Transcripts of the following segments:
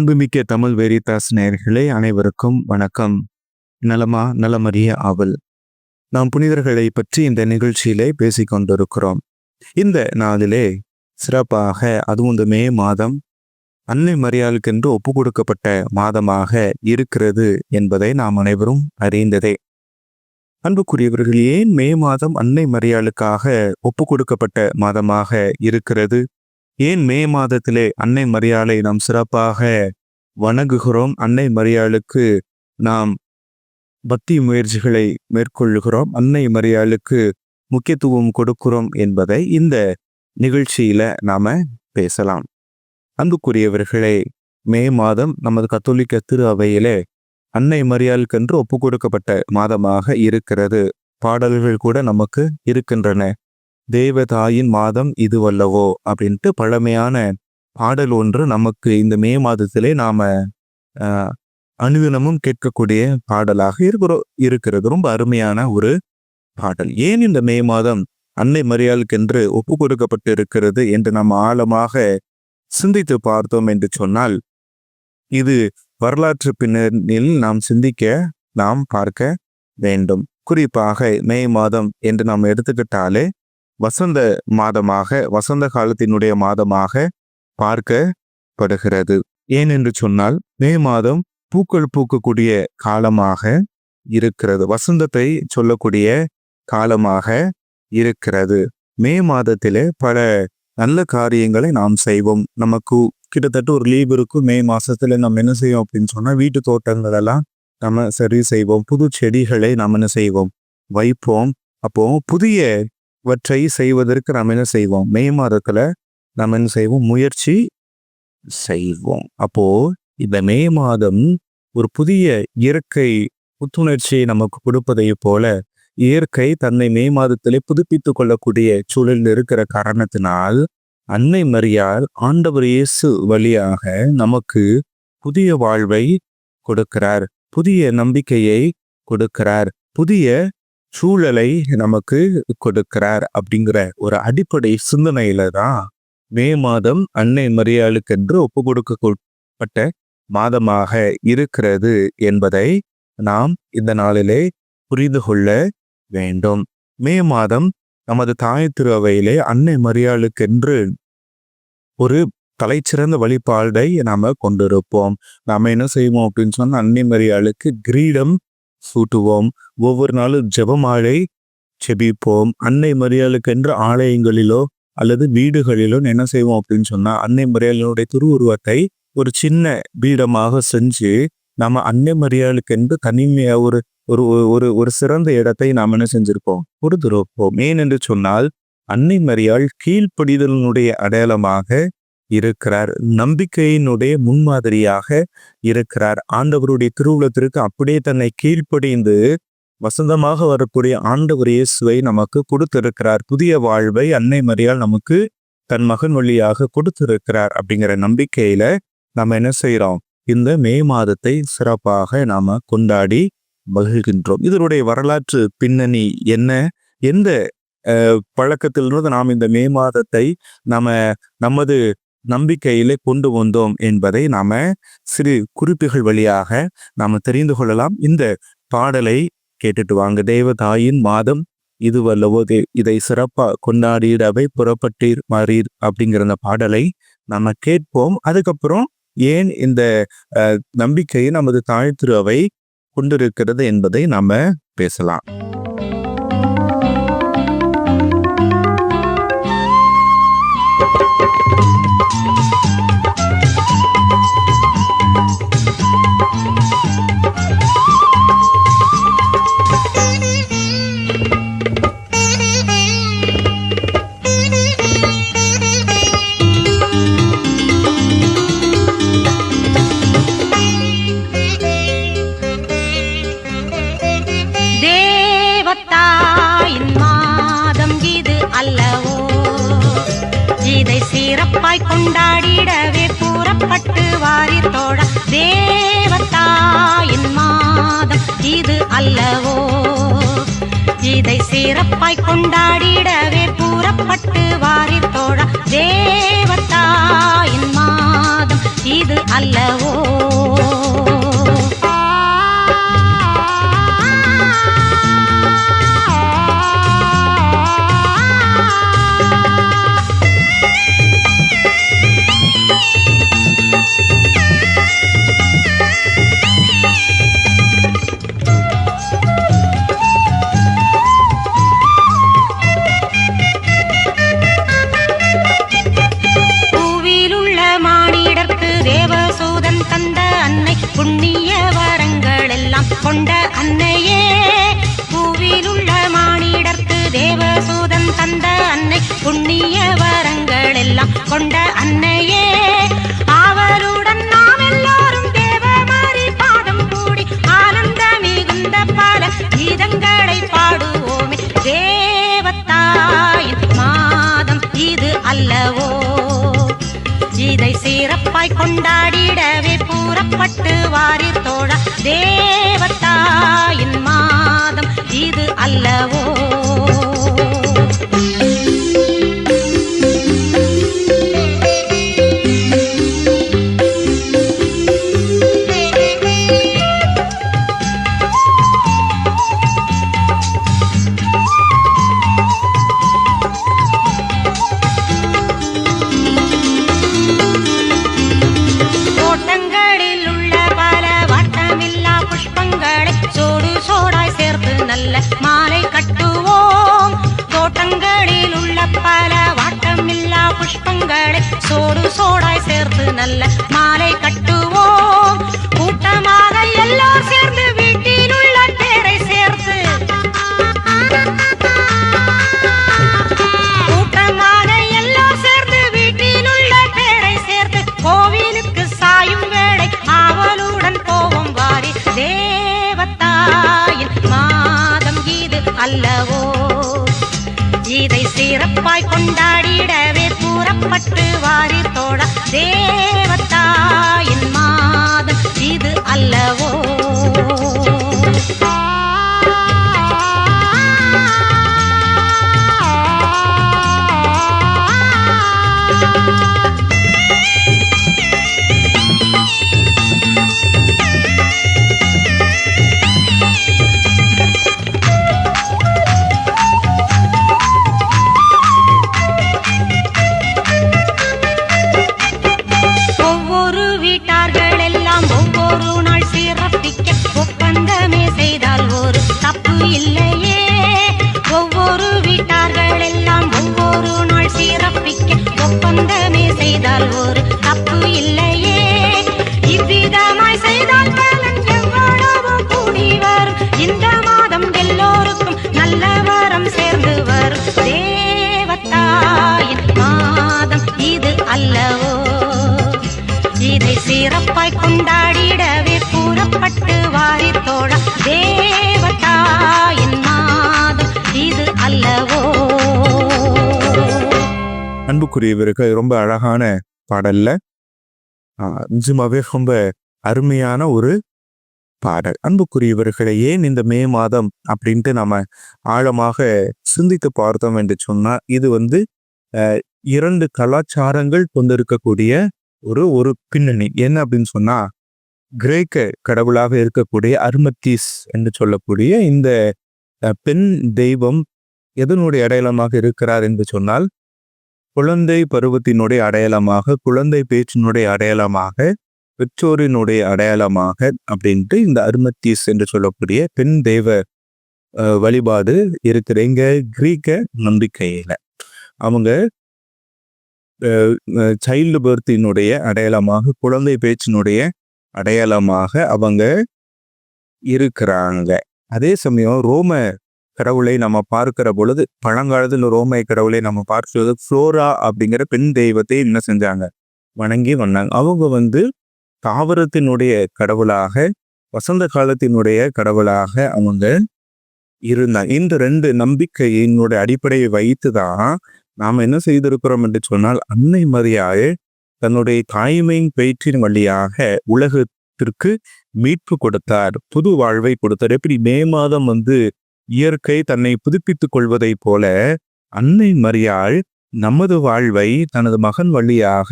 அன்புமிக்க தமிழ் வேரிதாஸ் நேர்களே அனைவருக்கும் வணக்கம். நலமா நலமறிய ஆவல். நாம் புனிதர்களை பற்றி இந்த நிகழ்ச்சியிலே பேசிக் கொண்டிருக்கிறோம். இந்த நாளிலே சிறப்பாக அதுவும் இந்த மே மாதம் அன்னை மரியாளுக்கென்று ஒப்பு கொடுக்கப்பட்ட மாதமாக இருக்கிறது என்பதை நாம் அனைவரும் அறிந்ததே. அன்புக்குரியவர்கள் ஏன் மே மாதம் அன்னை மரியாளுக்காக ஒப்பு கொடுக்கப்பட்ட மாதமாக இருக்கிறது? ஏன் மே மாதத்திலே அன்னை மரியாளை நாம் சிறப்பாக வணங்குகிறோம்? அன்னை மரியாளுக்கு நாம் பக்தி முயற்சிகளை மேற்கொள்ளுகிறோம். அன்னை மரியாளுக்கு முக்கியத்துவம் கொடுக்கிறோம் என்பதை இந்த நிகழ்ச்சியில நாம பேசலாம். அன்புக்குரியவர்களே மே மாதம் நமது கத்தோலிக்க திரு அவையிலே அன்னை மரியாளுக்கென்று ஒப்பு கொடுக்கப்பட்ட மாதமாக இருக்கிறது. பாடல்கள் கூட நமக்கு இருக்கின்றன. தேவதாயின் மாதம் இதுவல்லவோ அப்படின்ட்டு பழமையான பாடல் ஒன்று நமக்கு இந்த மே மாதத்திலே நாம் அனுதினமும் கேட்கக்கூடிய பாடலாக இருக்கிறோம் இருக்கிறது. ரொம்ப அருமையான ஒரு பாடல். ஏன் இந்த மே மாதம் அன்னை மரியாளுக்கென்று ஒப்பு கொடுக்கப்பட்டு இருக்கிறது என்று நாம் ஆழமாக சிந்தித்து பார்த்தோம் என்று சொன்னால் இது வரலாற்று பின்னணியில் நாம் சிந்திக்க நாம் பார்க்க வேண்டும். குறிப்பாக மே மாதம் என்று நாம் எடுத்துக்கிட்டாலே வசந்த மாதமாக வசந்த காலத்தினுடைய மாதமாக பார்க்கப்படுகிறது. ஏனென்று சொன்னால் மே மாதம் பூக்கள் பூக்கக்கூடிய காலமாக இருக்கிறது. வசந்தத்தை சொல்லக்கூடிய காலமாக இருக்கிறது. மே மாதத்திலே பல நல்ல காரியங்களை நாம் செய்வோம். நமக்கு கிட்டத்தட்ட ஒரு லீவ் இருக்கும். மே மாசத்துல நம்ம என்ன செய்வோம் அப்படின்னு சொன்னா வீட்டு தோட்டங்கள் எல்லாம் நம்ம சரி செய்வோம். புது செடிகளை நம்ம என்ன செய்வோம்? வைப்போம். அப்போ இவற்றை செய்வதற்கு நாம் என்ன செய்வோம்? மே மாதத்துல நாம் என்ன செய்வோம்? முயற்சி செய்வோம். அப்போ இந்த மே மாதம் ஒரு புதிய இயற்கை புத்துணர்ச்சியை நமக்கு கொடுப்பதை போல இயற்கை தன்னை மே மாதத்திலே புதுப்பித்துக் கொள்ளக்கூடிய சூழலில் இருக்கிற காரணத்தினால் அன்னை மரியால் ஆண்டவர் இயேசு வழியாக நமக்கு புதிய வாழ்வை கொடுக்கிறார். புதிய நம்பிக்கையை கொடுக்கிறார். புதிய சூழலை நமக்கு கொடுக்கிறார் அப்படிங்கிற ஒரு அடிப்படை சிந்தனையில தான் மே மாதம் அன்னை மரியாளுக்கென்று ஒப்பு கொடுக்கப்பட்ட மாதமாக இருக்கிறது என்பதை நாம் இந்த நாளிலே புரிந்து கொள்ள வேண்டும். மே மாதம் நமது தாய் திருவையிலே அன்னை மரியாளுக்கென்று ஒரு தலைச்சிறந்த வழிபாடை நாம கொண்டிருப்போம். நாம என்ன செய்வோம் அப்படின்னு சொன்னா அன்னை மரியாளுக்கு கிரீடம் சூட்டுவோம். ஒவ்வொரு நாளும் ஜெபமாலை செபிப்போம். அன்னை மரியாளுக்கென்று ஆலயங்களிலோ அல்லது வீடுகளிலோ என்ன செய்வோம் அப்படின்னு சொன்னா அன்னை மரியாளினுடைய திருவுருவத்தை ஒரு சின்ன பீடமாக செஞ்சு நம்ம அன்னை மரியாளுக்கென்று தனிமையா ஒரு ஒரு ஒரு ஒரு சிறந்த இடத்தை நாம் என்ன செஞ்சிருப்போம்? கொடுத்துருப்போம். ஏன் என்று சொன்னால் அன்னை மரியாள் கீழ்ப்படிதலினுடைய அடையாளமாக இருக்கிறார். நம்பிக்கையினுடைய முன்மாதிரியாக இருக்கிறார். ஆண்டவருடைய திருவுலத்திற்கு அப்படியே தன்னை கீழ்ப்படிந்து வசந்தமாக வரக்கூடிய ஆண்டவர் இயேசுவை நமக்கு கொடுத்திருக்கிறார். புதிய வாழ்வை அன்னை மரியாள் நமக்கு தன் மகன் வழியாக கொடுத்திருக்கிறார் அப்படிங்கிற நம்பிக்கையில நம்ம என்ன செய்கிறோம் இந்த மே மாதத்தை சிறப்பாக நாம கொண்டாடி மகிழ்கின்றோம். இதனுடைய வரலாற்று பின்னணி என்ன? எந்த பழக்கத்திலிருந்து நாம் இந்த மே மாதத்தை நம்ம நமது நம்பிக்கையிலே கொண்டு வந்தோம் என்பதை நாம சிறு குறிப்புகள் வழியாக நாம தெரிந்து கொள்ளலாம். இந்த பாடலை கேட்டுட்டு வாங்க. தேவதாயின் மாதம் இதுவல்லவோ இதை சிறப்பா கொண்டாடிடவை புறப்பட்டீர் மாறீர் அப்படிங்கிற அந்த பாடலை நம்ம கேட்போம். அதுக்கப்புறம் ஏன் இந்த நம்பிக்கையை நமது தாழ்த்திருவை கொண்டிருக்கிறது என்பதை நாம பேசலாம். அல்லவோ? இதை சிறப்பாய் கொண்டாடிடவே கூறப்பட்டு வாரி தோழ தேவத்தாயின் மாதம் இது அல்லவோ? கொண்டாடிடவே கூறப்பட்டு வாரி தோழ. தேவத்தாயின் மாதம் இது அல்லவோ? நல்ல மாலை கட்டுவோம். கூட்டமாக எல்லோர் சேர்ந்து வீட்டில் உள்ள பேரை சேர்த்து. கூட்டமாக எல்லோர் சேர்ந்து வீட்டில் உள்ள பேரை சேர்த்து. கோவிலுக்கு சாயும் வேளை ஆவலுடன் போவோம் வாரி. தேவத்தாயின் மாதம் இது அல்லவோ? இதை சிறப்பாய் கொண்டாடிடவே பட்டு வாரி தோழ தேவத்தாயின் மாதம் இது அல்லவோ? அன்புக்குரியவருக்கு ரொம்ப அழகான பாடல்ல நிஜமாவே ரொம்ப அருமையான ஒரு பாடல். அன்புக்குரியவர்களை ஏன் இந்த மே மாதம் அப்படின்ட்டு நம்ம ஆழமாக சிந்தித்து பார்த்தோம் என்று சொன்னா இது வந்து இரண்டு கலாச்சாரங்கள் கொண்டிருக்கக்கூடிய ஒரு ஒரு பின்னணி. என்ன அப்படின்னு சொன்னா கிரேக்க கடவுளாக இருக்கக்கூடிய அருமத்தீஸ் என்று சொல்லக்கூடிய இந்த பெண் தெய்வம் எதனுடைய அடையாளமாக இருக்கிறார் என்று சொன்னால் குழந்தை பருவத்தினுடைய அடையாளமாக குழந்தை பேச்சினுடைய அடையாளமாக பெற்றோரினுடைய அடையாளமாக அப்படின்ட்டு இந்த அருமத்தீஸ் என்று சொல்லக்கூடிய பெண் தெய்வ வழிபாடு இருக்கிற எங்க கிரீக்க நம்பிக்கையில. அவங்க சைல்டு பர்த்தினுடைய அடையாளமாக குழந்தை பேச்சினுடைய அடையாளமாக அவங்க இருக்கிறாங்க. அதே சமயம் ரோம கடவுளை நம்ம பார்க்கிற பொழுது பழங்காலத்தில் ரோமை கடவுளை நம்ம பார்க்கிறது ஃப்ளோரா அப்படிங்கிற பெண் தெய்வத்தை என்ன செஞ்சாங்க? வணங்கி வந்தாங்க. அவங்க வந்து தாவரத்தினுடைய கடவுளாக வசந்த காலத்தினுடைய கடவுளாக அவங்க இருந்தாங்க. இந்த ரெண்டு நம்பிக்கையினுடைய அடிப்படையை வைத்து தான் நாம் என்ன செய்திருக்கிறோம் என்று சொன்னால் அன்னை மரியாயை தன்னுடைய தாய்மையின் பெயற்றின் வழியாக உலகத்திற்கு மீட்பு கொடுத்தார் புது வாழ்வை கொடுத்தார். எப்படி? மே மாதம் வந்து இயற்கை தன்னை புதுப்பித்துக் கொள்வதைப் போல அன்னை மரியாள் நமது வாழ்வை தனது மகன் வழியாக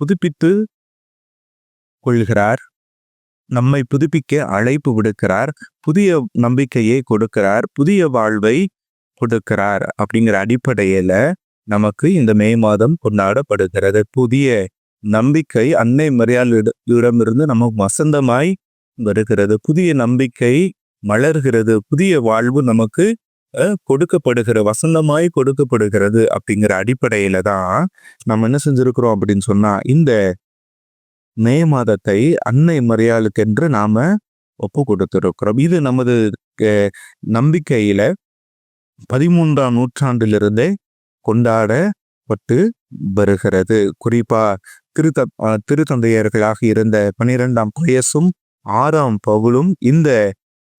புதுப்பித்து கொள்கிறார். நம்மை புதுப்பிக்க அழைப்பு விடுக்கிறார். புதிய நம்பிக்கையை கொடுக்கிறார். புதிய வாழ்வை கொடுக்கிறார் அப்படிங்கிற அடிப்படையில நமக்கு இந்த மே மாதம் கொண்டாடப்படுகிறது. புதிய நம்பிக்கை அன்னை மரியாளிடமிருந்து நமக்கு வசந்தமாய் வருகிறது. புதிய நம்பிக்கை மலர்கிறது புதிய வாழ்வு நமக்கு கொடுக்கப்படுகிற வசந்தமாய் கொடுக்கப்படுகிறது அப்படிங்கிற அடிப்படையில தான் நம்ம என்ன செஞ்சிருக்கிறோம் அப்படின்னு சொன்னா இந்த மே மாதத்தை அன்னை மரியாளுக்கென்று நாம ஒப்பு கொடுத்திருக்கிறோம். இது நமது நம்பிக்கையில பதிமூன்றாம் நூற்றாண்டிலிருந்தே கொண்டாடப்பட்டு வருகிறது. குறிப்பா திருத்த திருத்தந்தையர்களாக இருந்த பனிரெண்டாம் பயசும் ஆறாம் பவுலும் இந்த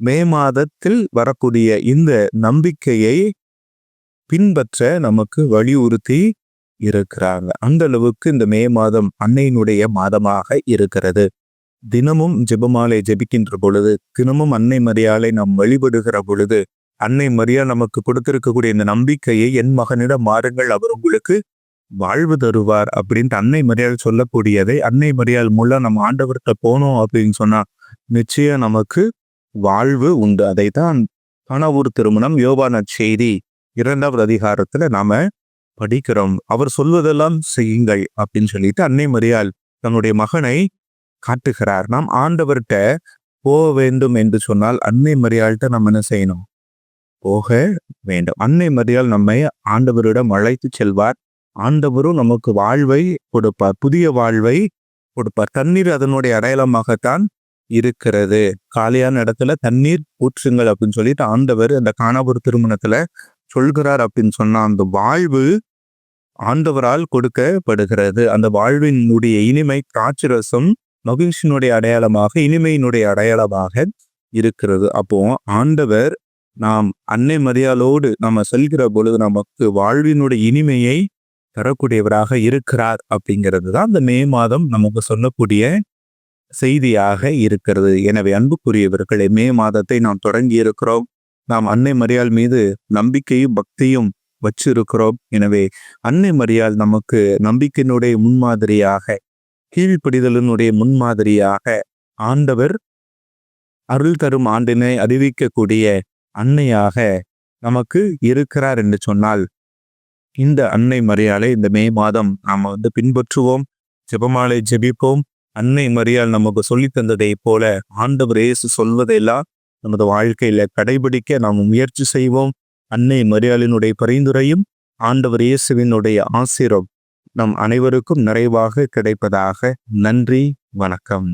மே மாதத்தில் வரக்கூடிய இந்த நம்பிக்கையை பின்பற்ற நமக்கு வலியுறுத்தி இருக்கிறாங்க. அந்த அளவுக்கு இந்த மே மாதம் அன்னையினுடைய மாதமாக இருக்கிறது. தினமும் ஜெபமாலை ஜெபிக்கின்ற பொழுது தினமும் அன்னை மரியாலை நாம் வழிபடுகிற பொழுது அன்னை மரியா நமக்கு கொடுத்திருக்கக்கூடிய இந்த நம்பிக்கையை என் மகனிடம் மாறுங்கள் அவர் உங்களுக்கு வாழ்வு தருவார் அப்படின்ட்டு அன்னை மரியாள் சொல்லக்கூடியதை அன்னை மரியாள் மூலம் நம்ம ஆண்டவர்கிட்ட போனோம் அப்படின்னு சொன்னா நிச்சயம் நமக்கு வாழ்வு உண்டு. அதை தான் கனவூர் திருமணம் யோபான செய்தி இரண்டாவது அதிகாரத்துல நாம படிக்கிறோம். அவர் சொல்வதெல்லாம் செய்யுங்கள் அப்படின்னு சொல்லிட்டு அன்னை மரியாள் தன்னுடைய மகனை காட்டுகிறார். நாம் ஆண்டவர்கிட்ட போக வேண்டும் என்று சொன்னால் அன்னை மரியாள்கிட்ட நம்ம என்ன செய்யணும்? போக வேண்டும். அன்னை மரியாள் நம்மை ஆண்டவரிடம் அழைத்து செல்வார். ஆண்டவரும் நமக்கு வாழ்வை கொடுப்பார். புதிய வாழ்வை கொடுப்பார். தண்ணீர் அதனுடைய அடையாளமாகத்தான் இருக்கிறது. காலியான இடத்துல தண்ணீர் ஊற்றுங்கள் அப்படின்னு சொல்லிட்டு ஆண்டவர் அந்த காணாபுர திருமணத்துல சொல்கிறார் அப்படின்னு சொன்ன அந்த வாழ்வு ஆண்டவரால் கொடுக்கப்படுகிறது. அந்த வாழ்வினுடைய இனிமை காட்சிரசம் மகிழ்ச்சியினுடைய அடையாளமாக இனிமையினுடைய அடையாளமாக இருக்கிறது. அப்போ ஆண்டவர் நாம் அன்னை மரியாளோடு நம்ம செல்கிற பொழுது நமக்கு வாழ்வினுடைய இனிமையை தரக்கூடியவராக இருக்கிறார் அப்படிங்கிறது தான் அந்த மே மாதம் நமக்கு சொல்லக்கூடிய செய்தியாக இருக்கிறது. எனவே அன்புக்குரியவர்களே மே மாதத்தை நாம் தொடங்கி இருக்கிறோம் நாம் அன்னை மரியாள் மீது நம்பிக்கையும் பக்தியும் வச்சிருக்கிறோம். எனவே அன்னை மரியாள் நமக்கு நம்பிக்கையினுடைய முன்மாதிரியாக கீழ்ப்படிதலினுடைய முன்மாதிரியாக ஆண்டவர் அருள் தரும் ஆண்டினை அறிவிக்கக்கூடிய அன்னையாக நமக்கு இருக்கிறார் என்று சொன்னால் இந்த அன்னை மரியாதை இந்த மே மாதம் நாம வந்து பின்பற்றுவோம். ஜெபமாலை ஜெபிப்போம். அன்னை மரியால் நமக்கு சொல்லித் தந்ததை போல ஆண்டவர் இயேசு சொல்வதெல்லாம் நமது வாழ்க்கையில கடைபிடிக்க நாம் முயற்சி செய்வோம். அன்னை மரியாளினுடைய பரிந்துரையும் ஆண்டவர் இயேசுவினுடைய ஆசிரம் நம் அனைவருக்கும் நிறைவாக கிடைப்பதாக நன்றி வணக்கம்.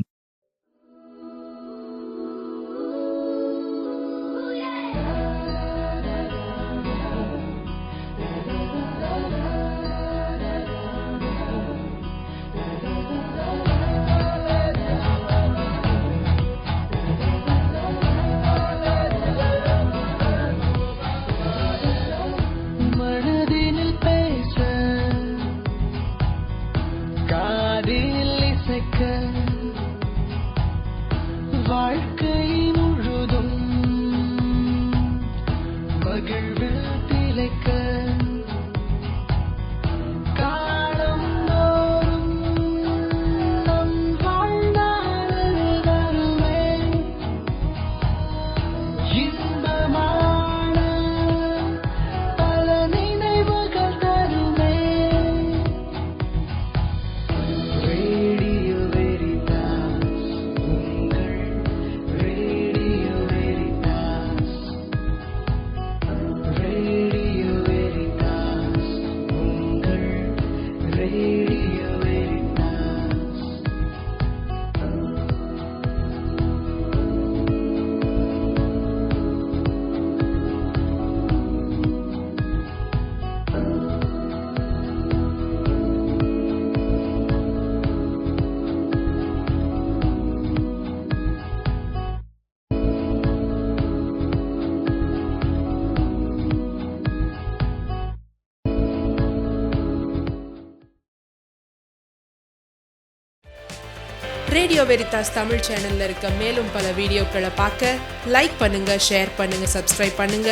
ரேடியோ வெரிதாஸ் தமிழ் சேனல்ல இருக்க மேலும் பல வீடியோக்களை பார்க்க லைக் பண்ணுங்க ஷேர் பண்ணுங்க சப்ஸ்கிரைப் பண்ணுங்க.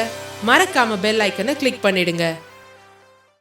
மறக்காம பெல் ஐக்கனை கிளிக் பண்ணிடுங்க.